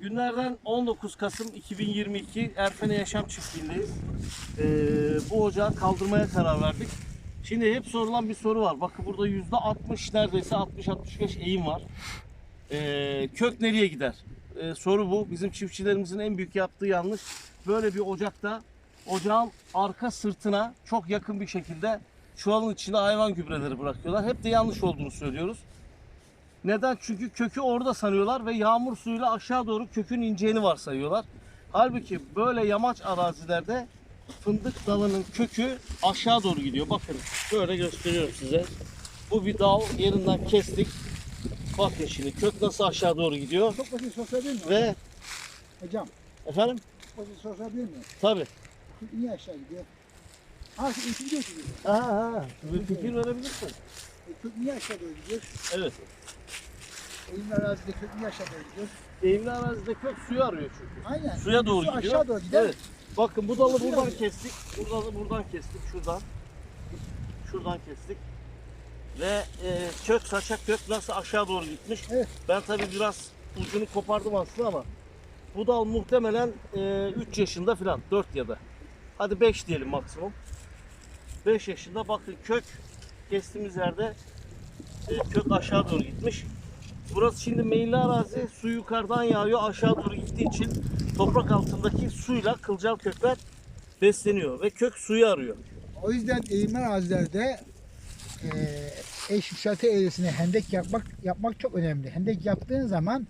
Günlerden 19 Kasım 2022 Erfene Yaşam Çiftliği'ndeyiz. Ee, bu ocağı kaldırmaya karar verdik. Şimdi hep sorulan bir soru var. Bakın burada %60 neredeyse 60-65 eğim var. Ee, kök nereye gider? Ee, soru bu. Bizim çiftçilerimizin en büyük yaptığı yanlış. Böyle bir ocakta ocağın arka sırtına çok yakın bir şekilde çuvalın içine hayvan gübreleri bırakıyorlar. Hep de yanlış olduğunu söylüyoruz. Neden? Çünkü kökü orada sanıyorlar ve yağmur suyuyla aşağı doğru kökün ineceğini varsayıyorlar. Halbuki böyle yamaç arazilerde fındık dalının kökü aşağı doğru gidiyor. Bakın böyle gösteriyorum size. Bu bir dal yerinden kestik. Bakın şimdi kök nasıl aşağı doğru gidiyor. Çok basit sorabilir miyim? Ve Hocam, efendim basit sorabilir miyim? tabi. Kök niye aşağı gidiyor? Ha, ilk gidiyor. Ha ha. Bir fikir verebilirsin. E, kök niye aşağı doğru gidiyor? Evet. Eğimli arazide kök niye aşağı doğru gidiyor? Eğimli arazide kök suyu arıyor çünkü. Aynen. Suya doğru Su gidiyor. aşağı doğru gider. Evet. Bakın bu dalı Suya buradan gidiyor. kestik. Buradan buradan kestik. Şuradan. Şuradan kestik. Ve e, kök saçak kök nasıl aşağı doğru gitmiş. Evet. Ben tabii biraz ucunu kopardım aslında ama bu dal muhtemelen 3 yaşında falan 4 ya da. Hadi 5 diyelim maksimum. 5 yaşında bakın kök kestiğimiz yerde e, kök aşağı doğru gitmiş. Burası şimdi meyilli arazi su yukarıdan yağıyor aşağı doğru gittiği için toprak altındaki suyla kılcal kökler besleniyor ve kök suyu arıyor. O yüzden eğimli arazilerde e, eş yükselti eğrisine hendek yapmak yapmak çok önemli. Hendek yaptığın zaman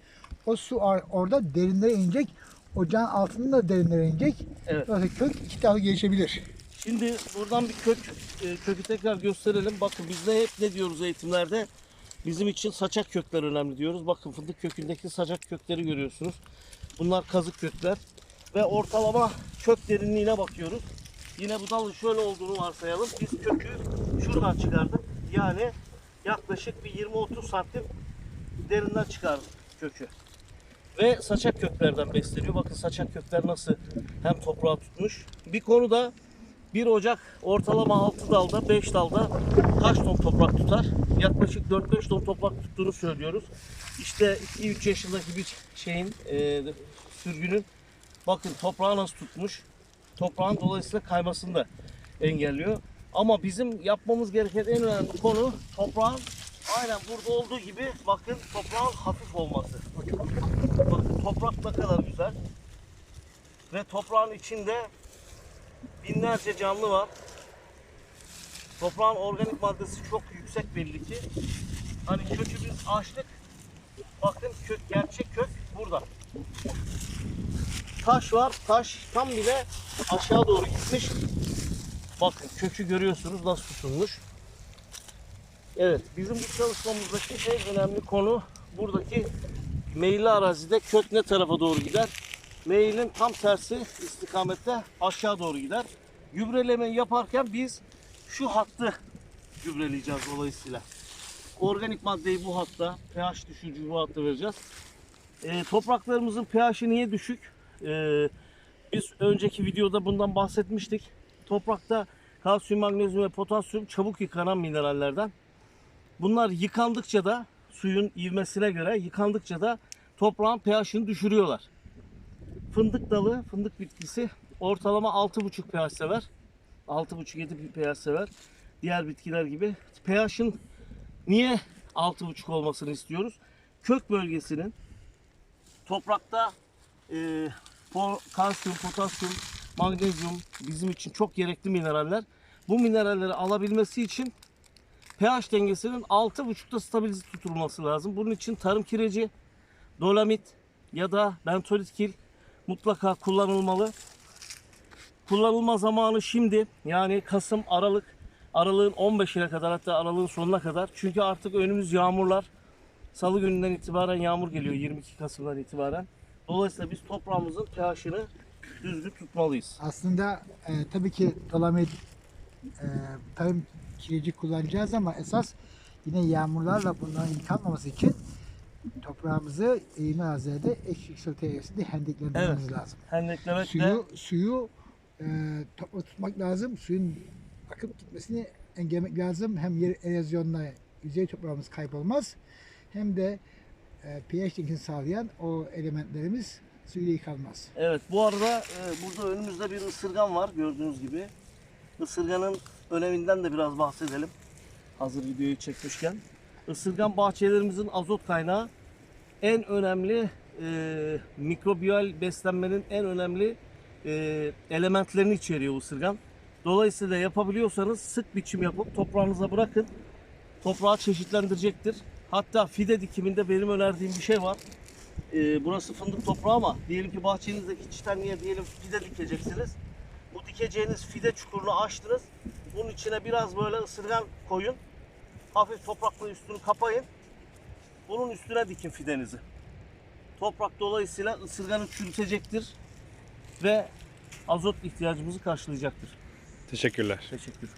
o su orada derinlere inecek. Ocağın altında da derinlere inecek. Evet. Dolayısıyla kök iki taraflı gelişebilir. Şimdi buradan bir kök e, kökü tekrar gösterelim. Bakın biz de hep ne diyoruz eğitimlerde? Bizim için saçak kökler önemli diyoruz. Bakın fındık kökündeki saçak kökleri görüyorsunuz. Bunlar kazık kökler. Ve ortalama kök derinliğine bakıyoruz. Yine bu dalın şöyle olduğunu varsayalım. Biz kökü şuradan çıkardık. Yani yaklaşık bir 20-30 santim derinden çıkardık kökü. Ve saçak köklerden besleniyor. Bakın saçak kökler nasıl hem toprağı tutmuş. Bir konu da bir ocak ortalama 6 dalda 5 dalda kaç ton toprak tutar? Yaklaşık 4-5 ton toprak tuttuğunu söylüyoruz. İşte 2-3 yaşındaki bir şeyin e, sürgünün bakın toprağı nasıl tutmuş. Toprağın dolayısıyla kaymasını da engelliyor. Ama bizim yapmamız gereken en önemli konu toprağın aynen burada olduğu gibi bakın toprağın hafif olması. Bakın toprak ne kadar güzel. Ve toprağın içinde binlerce canlı var. Toprağın organik maddesi çok yüksek belli ki. Hani kökü biz açtık. Bakın kök gerçek kök burada. Taş var. Taş tam bile aşağı doğru gitmiş. Bakın kökü görüyorsunuz nasıl tutunmuş. Evet bizim bu çalışmamızdaki en önemli konu buradaki meyilli arazide kök ne tarafa doğru gider? Meyilin tam tersi istikamette aşağı doğru gider. Gübrelemeyi yaparken biz şu hattı gübreleyeceğiz dolayısıyla. Organik maddeyi bu hatta, pH düşürücü bu hatta vereceğiz. Ee, topraklarımızın pH'i niye düşük? Ee, biz önceki videoda bundan bahsetmiştik. Toprakta kalsiyum, magnezyum ve potasyum çabuk yıkanan minerallerden. Bunlar yıkandıkça da suyun ivmesine göre yıkandıkça da toprağın pH'ini düşürüyorlar. Fındık dalı, fındık bitkisi ortalama 6,5 pH sever. 6,5-7 pH sever. Diğer bitkiler gibi. pH'in niye 6,5 olmasını istiyoruz? Kök bölgesinin toprakta e, kalsiyum, potasyum, magnezyum bizim için çok gerekli mineraller. Bu mineralleri alabilmesi için pH dengesinin 6,5'ta stabilize tutulması lazım. Bunun için tarım kireci, dolamit ya da bentolit kil mutlaka kullanılmalı. Kullanılma zamanı şimdi yani Kasım, Aralık, Aralığın 15'ine kadar hatta Aralığın sonuna kadar. Çünkü artık önümüz yağmurlar. Salı gününden itibaren yağmur geliyor 22 Kasım'dan itibaren. Dolayısıyla biz toprağımızın pH'ini düzgün tutmalıyız. Aslında e, tabii ki dolamit e, tarım kireci kullanacağız ama esas yine yağmurlarla bunların yıkanmaması için toprağımızı eğimli arazilerde eş yükselti eğrisinde hendeklendirmemiz lazım. Hendeklemek de Suyu, suyu e, topla tutmak lazım. Suyun akıp gitmesini engellemek lazım. Hem yer erozyonla yüzey toprağımız kaybolmaz. Hem de e, pH dengesini sağlayan o elementlerimiz suyla yıkanmaz. Evet bu arada e, burada önümüzde bir ısırgan var gördüğünüz gibi. Isırganın öneminden de biraz bahsedelim. Hazır videoyu çekmişken. Isırgan bahçelerimizin azot kaynağı en önemli e, mikrobiyal beslenmenin en önemli e, elementlerini içeriyor ısırgan. Dolayısıyla yapabiliyorsanız sık biçim yapıp toprağınıza bırakın. Toprağı çeşitlendirecektir. Hatta fide dikiminde benim önerdiğim bir şey var. Ee, burası fındık toprağı ama diyelim ki bahçenizdeki çitenliğe diyelim fide dikeceksiniz. Bu dikeceğiniz fide çukurunu açtınız. Bunun içine biraz böyle ısırgan koyun. Hafif toprakla üstünü kapayın. Bunun üstüne dikin fidenizi. Toprak dolayısıyla ısırganı çürütecektir ve azot ihtiyacımızı karşılayacaktır. Teşekkürler. Teşekkür.